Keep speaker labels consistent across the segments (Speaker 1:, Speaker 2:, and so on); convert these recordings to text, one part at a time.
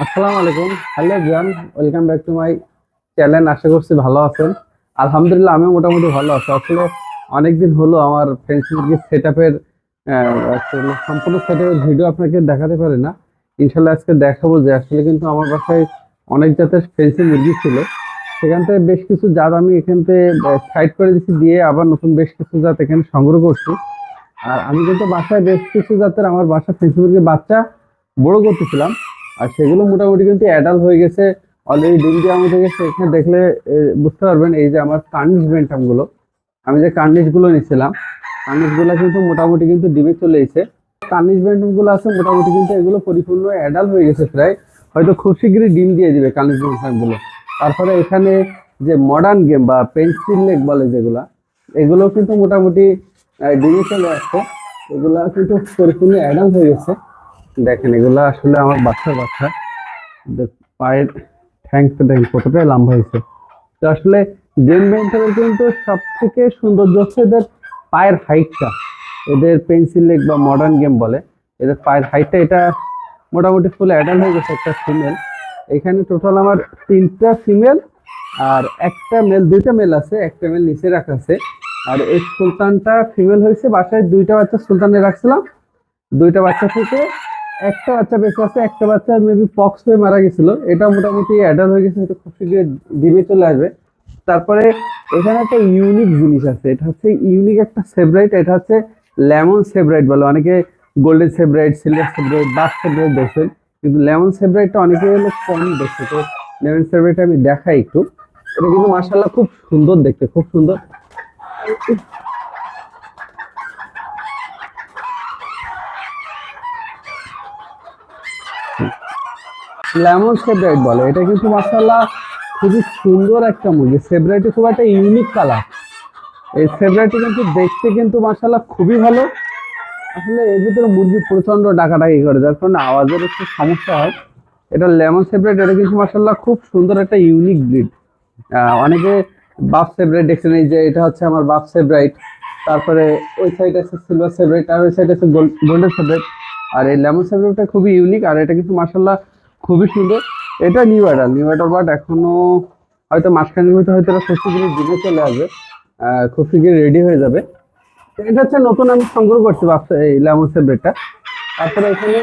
Speaker 1: আসসালামু আলাইকুম। হ্যালো জান welcome back to my channel আশা করছি ভালো আছেন। আলহামদুলিল্লাহ আমি মোটামুটি ভালো আছি। আসলে অনেকদিন হলো আমার ফ্রেন্ডস মুরগির সেট আপের সম্পূর্ণ সেট আপের ভিডিও আপনাকে দেখাতে পারি না। ইনশাল্লাহ আজকে দেখাবো যে আসলে কিন্তু আমার বাসায় অনেক জাতের ফেন্সি মুরগি ছিল। সেখান থেকে বেশ কিছু জাত আমি এখান থেকে সাইড করে দিচ্ছি দিয়ে আবার নতুন বেশ কিছু জাত এখানে সংগ্রহ করছি। আর আমি কিন্তু বাসায় বেশ কিছু জাতের আমার বাসা ফেন্সি মুরগির বাচ্চা বড় করতেছিলাম। আর সেগুলো মোটামুটি কিন্তু অ্যাডাল্ট হয়ে গেছে অলরেডি ডিম দেওয়া মধ্যে গেছে, এখানে দেখলে বুঝতে পারবেন এই যে আমার কার্নিশ বেন্টামগুলো। আমি যে কার্নিশ নিয়েছিলাম নিছিলাম কার্নিশগুলো কিন্তু মোটামুটি কিন্তু ডিমে চলে এসেছে। কার্নিশ বেন্টামগুলো আছে, মোটামুটি কিন্তু এগুলো পরিপূর্ণ অ্যাডাল্ট হয়ে গেছে প্রায়। হয়তো খুব শীঘ্রই ডিম দিয়ে দিবে কার্নিশ বেন্টামগুলো। তারপরে এখানে যে মডার্ন গেম বা পেন্সিল লেগ বলে যেগুলা, এগুলো কিন্তু মোটামুটি ডিমে চলে আসছে। এগুলা কিন্তু পরিপূর্ণ অ্যাডাল্ট হয়ে গেছে। দেখেন, এগুলা আসলে আমার বাচ্চা। এদের পায়ের ঠ্যাংটা দেখেন কতটাই লম্বা হয়েছে। তো আসলে জেন বেন্টারের কিন্তু সব থেকে সৌন্দর্য হচ্ছে এদের পায়ের হাইটটা এদের পেন্সিল লেগ বা মডার্ন গেম বলে। এদের পায়ের হাইটটা এটা মোটামুটি ফুল অ্যাডাল্ট হয়ে গেছে একটা ফিমেল এখানে টোটাল আমার তিনটা ফিমেল আর একটা মেল দুইটা মেল আছে, একটা মেল নিচে রাখা আছে। আর এই সুলতানটা ফিমেল হয়েছে, বাসায় দুইটা বাচ্চা সুলতানে রাখছিলাম। দুইটা বাচ্চা থেকে একটা বাচ্চা বেঁচে আছে, একটা বাচ্চা মেবি পক্স হয়ে মারা গেছিল। এটা মোটামুটি অ্যাডাল্ট হয়ে গেছে এটা খুব শীঘ্রই ডিমে চলে আসবে। তারপরে এখানে একটা ইউনিক জিনিস আছে, এটা হচ্ছে ইউনিক একটা সেব্রাইট এটা হচ্ছে লেমন সেব্রাইট বলে। অনেকে golden Sebright silver Sebright dark Sebright দেখছেন কিন্তু লেমন সেব্রাইটটা অনেকে হলো কম দেখছে তো লেমন সেব্রাইট আমি দেখাই একটু। এটা কিন্তু মাসাল্লাহ খুব সুন্দর দেখতে, খুব সুন্দর। লেমন সেব্রাইট বলে। এটা কিন্তু মাসাল্লাহ খুবই সুন্দর একটা মুরগি। সেব্রাইটে খুব একটা ইউনিক কালার এই সেব্রাইটটি কিন্তু দেখতে কিন্তু মাসাল্লাহ খুবই ভালো। আসলে এর ভিতরে মুরগি প্রচণ্ড ডাকাডাকি করে, যার কারণে আওয়াজের একটু সমস্যা হয়। এটা লেমন সেব্রাইট এটা কিন্তু মাসাল্লাহ খুব সুন্দর একটা ইউনিক ব্রিড অনেকে বাফ সেব্রাইট দেখছেন, এই যে এটা হচ্ছে আমার বাফ সেব্রাইট তারপরে ওই সাইড আছে সিলভার সেব্রাইট আর ওই সাইড আছে গোল্ডেন সেব্রাইট আর এই লেমন সেব্রাইটটা খুবই ইউনিক আর এটা কিন্তু মাসাল্লাহ খুবই সুন্দর। এটা new adult new adult but এখনও হয়তো মাঝখানে হয়তো এটা ষষ্ঠী দিনে দিনে চলে আসবে। খুব শীঘ্রই রেডি হয়ে যাবে। এটা হচ্ছে নতুন আমি সংগ্রহ করছি এই লেমন সেব্রেটটা তারপরে এখানে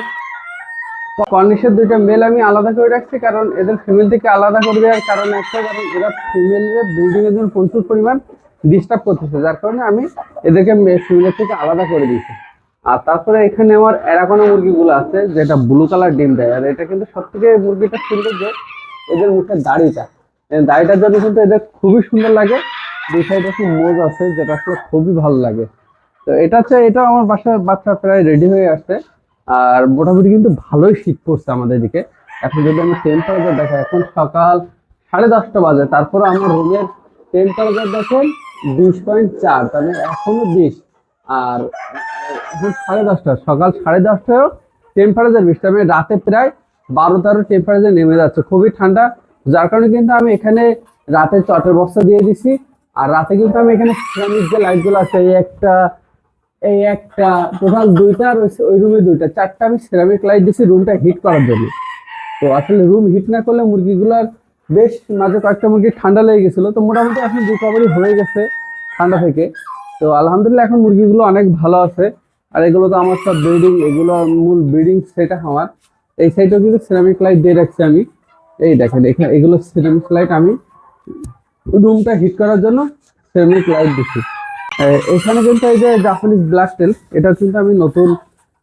Speaker 1: কর্নিশের দুইটা মেল আমি আলাদা করে রাখছি কারণ এদের ফিমেল থেকে আলাদা করে দেওয়ার কারণ একটা, কারণ এরা ফিমেলের ব্রিডিং এর জন্য প্রচুর পরিমাণ ডিস্টার্ব করতেছে। যার কারণে আমি এদেরকে ফিমেলের থেকে আলাদা করে দিয়েছি। আর তারপরে এখানে আমার এরাকোনা মুরগিগুলো আছে, যেটা ব্লু কালার ডিম দেয়। আর এটা কিন্তু সব থেকে মুরগিটা সুন্দর যে এদের মুখের দাড়িটা। দাড়িটার জন্য কিন্তু এদের খুবই সুন্দর লাগে। দুই সাইডে একটু মোজ আছে, যেটা আসলে খুবই ভালো লাগে। তো এটা হচ্ছে এটা আমার বাসার বাচ্চা প্রায় রেডি হয়ে আসছে। আর মোটামুটি কিন্তু ভালোই শীত পড়ছে আমাদের দিকে। এখন যদি আমি টেম্পারেচার দেখাই, এখন সকাল সাড়ে দশটা বাজে। তারপরে আমার রুমের টেম্পারেচার দেখেন, বিশ পয়েন্ট চার তাহলে এখনও বিশ। আর এখন সাড়ে দশটা, সকাল সাড়ে দশটায়ও টেম্পারেচার বৃষ্টি আমি রাতে প্রায় বারো তেরো টেম্পারেচার নেমে যাচ্ছে, খুবই ঠান্ডা। যার কারণে কিন্তু আমি এখানে রাতে চটের বস্তা দিয়ে দিছি, আর রাতে কিন্তু আমি এখানে সিরামিক যে লাইটগুলো আছে, এই একটা এই একটা, টোটাল দুইটা ওই- ওই রুমে দুইটা, চারটা আমি সিরামিক লাইট দিছি রুমটা হিট করার জন্য। তো আসলে রুম হিট না করলে মুরগিগুলোর বেশ মাঝে কয়েকটা মুরগি ঠান্ডা লেগে গেছিল, তো মোটামুটি এখন রিকভারি হয়ে গেছে ঠান্ডা থেকে। তো আলহামদুলিল্লাহ এখন মুরগিগুলো অনেক ভালো আছে। আর এগুলো তো আমার সব ব্রিডিং এগুলো মূল ব্রিডিং সেটা আমার। এই সাইডেও কিন্তু সিরামিক লাইট দিয়ে রাখছি আমি। এই দেখেন এখানে এগুলো সিরামিক লাইট আমি রুমটা হিট করার জন্য সিরামিক লাইট দিচ্ছি। এখানে কিন্তু এই যে জাপানিজ ব্ল্যাক টেল এটা কিন্তু আমি নতুন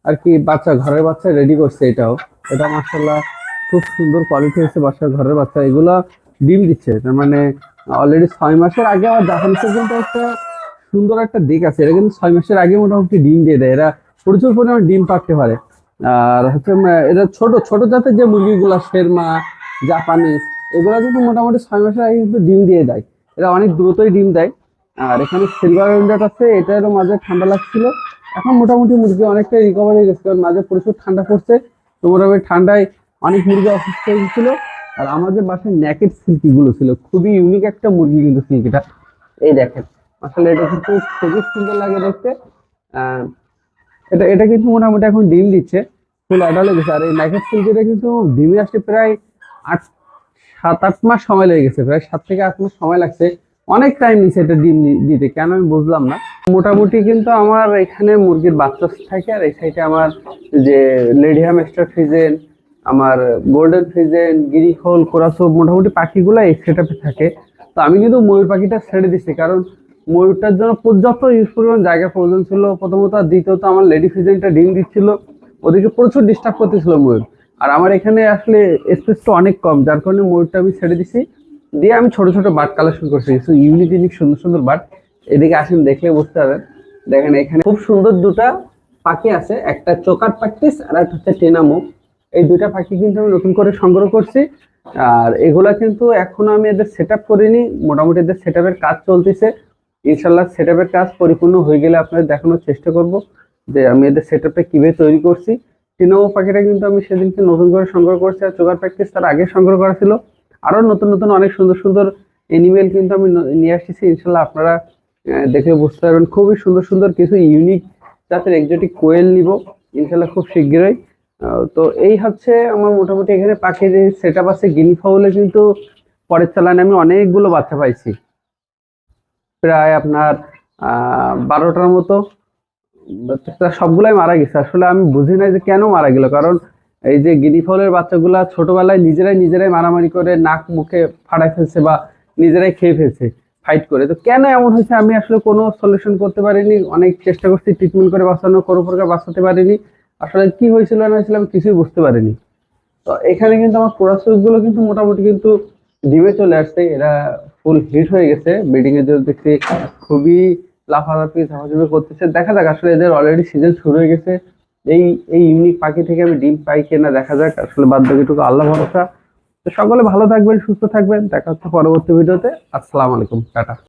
Speaker 1: আর কি বাচ্চা, ঘরের বাচ্চা রেডি করছে এটাও। এটা মার্শাল্লাহ খুব সুন্দর কোয়ালিটি হয়েছে বাচ্চা, ঘরের বাচ্চা। এগুলো ডিম দিচ্ছে, তার মানে অলরেডি ছয় মাসের আগে আমার জাপানিজের কিন্তু একটা সুন্দর একটা দিক আছে। এরা কিন্তু ছয় মাসের আগে মোটামুটি ডিম দিয়ে দেয়। এরা প্রচুর পরিমাণে ডিম পাকতে পারে। আর হচ্ছে এরা ছোট ছোট জাতের যে মুরগিগুলো, শেরমা, জাপানিজ, এগুলো কিন্তু মোটামুটি ছয় মাসের আগে কিন্তু ডিম দিয়ে দেয়। এরা অনেক দ্রুতই ডিম দেয়। আর এখানে সিলভার উইন্ডাট আছে এটারও মাঝে ঠান্ডা লাগছিল। এখন মোটামুটি মুরগি অনেকটা রিকভার হয়ে গেছে, কারণ মাঝে প্রচুর ঠান্ডা পড়ছে। তো মোটামুটি ঠান্ডায় অনেক মুরগি অসুস্থ হয়ে গেছিল। আর আমাদের বাসায় ন্যাকেট সিল্কিগুলো ছিল। খুবই ইউনিক একটা মুরগি কিন্তু সিল্কিটা এই দেখেন। আসলে এটা কিন্তু খুবই সুন্দর লাগে দেখতে। এটা এটা কিন্তু মোটামুটি এখন ডিম দিচ্ছে। ফুল অ্যাডাল হয়ে গেছে। আর এই নাইকেট সিল্কেটা কিন্তু ডিমে আসতে প্রায় আট, সাত, আট মাস সময় লেগে গেছে। প্রায় সাত থেকে আট মাস সময় লাগছে। অনেক টাইম নিচ্ছে এটা ডিম দিতে। কেন আমি বুঝলাম না। মোটামুটি কিন্তু আমার এখানে মুরগির বাচ্চা থাকে। আর এই সাইডে আমার যে লেডি হ্যামস্টার ফ্রিজেন, আমার গোল্ডেন ফ্রিজেন গিরি হোল কোরাসো মোটামুটি পাখিগুলো এই সেটআপে থাকে। তো আমি কিন্তু ময়ূর পাখিটা ছেড়ে দিচ্ছি কারণ ময়ূরটার জন্য পর্যাপ্ত ইউজ পরিমাণ জায়গা প্রয়োজন ছিল। প্রথমত আর দ্বিতীয়ত আমার লেডি ফ্রিজেনটা ডিম দিচ্ছিল। ওদিকে প্রচুর ডিস্টার্ব করতেছিল ময়ূর। আর আমার এখানে আসলে স্পেসটা অনেক কম, যার কারণে ময়ূরটা আমি ছেড়ে দিছি। দিয়ে আমি ছোট ছোট বাট কালেকশন করছি। কিছু ইউনিক ইউনিক সুন্দর সুন্দর বাট। এদিকে আসেন, দেখলে বুঝতে পারবেন। দেখেন, এখানে খুব সুন্দর দুটা পাখি আছে। একটা চোকার প্র্যাকটিস আর একটা হচ্ছে টেনামো এই দুটা পাখি কিন্তু আমি নতুন করে সংগ্রহ করছি। আর এগুলা কিন্তু এখনও আমি এদের সেট আপ করিনি। মোটামুটি এদের সেট কাজ চলতেছে। ইনশাল্লাহ সেট কাজ পরিপূর্ণ হয়ে গেলে আপনাদের দেখানোর চেষ্টা করব যে আমি এদের সেট আপটা কীভাবে তৈরি করছি। টিনামো পাখিটা কিন্তু আমি সেদিনকে নতুন করে সংগ্রহ করছি আর চোকার প্র্যাকটিস তার আগে সংগ্রহ করা ছিল। আরও নতুন নতুন, অনেক সুন্দর সুন্দর এনিমেল কিন্তু আমি নিয়ে আসতেছি। ইনশাল্লাহ আপনারা দেখে বুঝতে পারবেন। খুবই সুন্দর সুন্দর কিছু ইউনিক জাতের একজোটিক কোয়েল নিব। ইনশাল্লাহ খুব শীঘ্রই। তো এই হচ্ছে আমার মোটামুটি এখানে পাখির সেট আপ আছে। গিনি ফাউলে কিন্তু পরের চালানে আমি অনেকগুলো বাচ্চা পাইছি। প্রায় আপনার বারোটার মতো। সবগুলাই মারা গেছে। আসলে আমি বুঝি নাই যে কেন মারা গেল। কারণ এই যে গিনি ফলের বাচ্চাগুলা ছোটবেলায় নিজেরাই নিজেরাই মারামারি করে নাক মুখে ফাড়াই ফেলছে বা নিজেরাই খেয়ে ফেলছে ফাইট করে। তো কেন এমন হয়েছে? আমি আসলে কোনো সলিউশন করতে পারিনি। অনেক চেষ্টা করছি ট্রিটমেন্ট করে বাঁচানো কোনো প্রকার বাঁচাতে পারিনি। আসলে কি হয়েছিল না হয়েছিল আমি কিছুই বুঝতে পারিনি। তো এখানে কিন্তু আমার প্রসেসগুলো কিন্তু মোটামুটি কিন্তু ডিমে চলে আসছে এরা ফুল হিট হয়ে গেছে। ব্রিডিং এর জন্য দেখছি খুবই লাফালাফি ঝামাঝামি করতেছে। দেখা যাক, আসলে এদের অলরেডি সিজন শুরু হয়ে গেছে। এই এই ইউনিক পাখি থেকে আমি ডিম পাই কিনা দেখা যাক, আসলে বাদ বাকিটুকু আল্লাহ ভরসা। তো সকলে ভালো থাকবেন, সুস্থ থাকবেন। দেখা হচ্ছে পরবর্তী ভিডিওতে। আসসালামু আলাইকুম, টাটা।